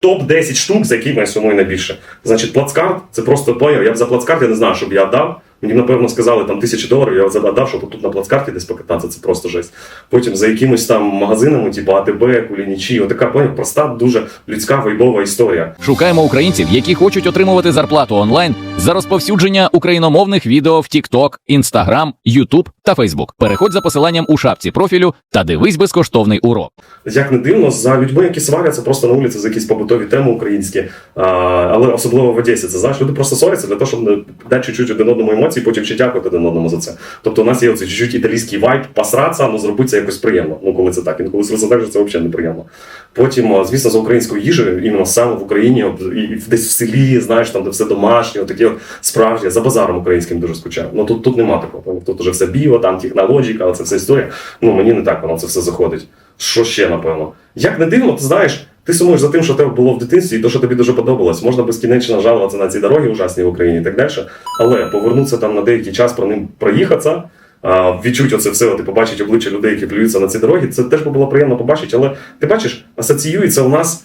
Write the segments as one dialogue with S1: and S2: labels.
S1: топ 10 штук, за які мене сумує найбільше. Значить, плацкарт це просто плеєр. Я б за плацкарт я не знаю, щоб я дав. Мені, напевно, сказали там тисячі доларів, я задав, щоб тут на плацкарті десь покататися, це просто жесть. Потім за якимось там магазинами, типу АТБ, Кулінічі, отака поняв, проста, дуже людська вайбова історія.
S2: Шукаємо українців, які хочуть отримувати зарплату онлайн за розповсюдження україномовних відео в TikTok, Instagram, YouTube та Facebook. Переходь за посиланням у шапці профілю та дивись безкоштовний урок.
S1: Як не дивно, за людьми, які сваряться просто на вулиці за якісь побутові теми українські, а, але особливо в Одесі. Це знаєш, люди просто сваряться для того, щоб дати чуть-чуть один одному емоції, потім ще дякувати один одному за це. Тобто у нас є оцей чуть-чуть італійський вайб, посратися, ну зробити це якось приємно. Ну коли це так. Інколи це так, що це взагалі неприємно. Потім, звісно, за українською їжею, іменно саме в Україні, і десь в селі, знаєш, там де все домашнє, таке справжнє, за базаром українським дуже скучаю. Ну тут, тут нема такого. Тут уже все біо, там технологіка, але це все історія. Ну мені не так воно це все заходить. Що ще, напевно? Як не дивно, ти знаєш, ти сумуєш за тим, що тебе було в дитинстві, і то, що тобі дуже подобалось. Можна безкінечно жалуватися на ці дороги ужасні в Україні і так далі. Але повернутися там на деякий час про ним проїхатися, відчути оце все, ти побачить обличчя людей, які плюються на ці дороги. Це теж було приємно побачити. Але ти бачиш, асоціюється у нас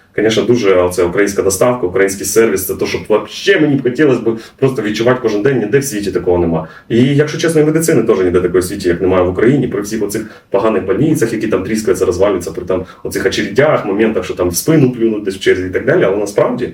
S1: Звісно, дуже це українська доставка, український сервіс, це те, що взагалі мені б хотілося б просто відчувати кожен день, ніде в світі такого нема. І якщо чесно, і медицини теж ніде такої світі, як немає в Україні, при всіх оцих поганих больницях, які там тріскаються, розвалюються, при там оцих очередях, моментах, що там в спину плюнуть десь в черзі і так далі. Але насправді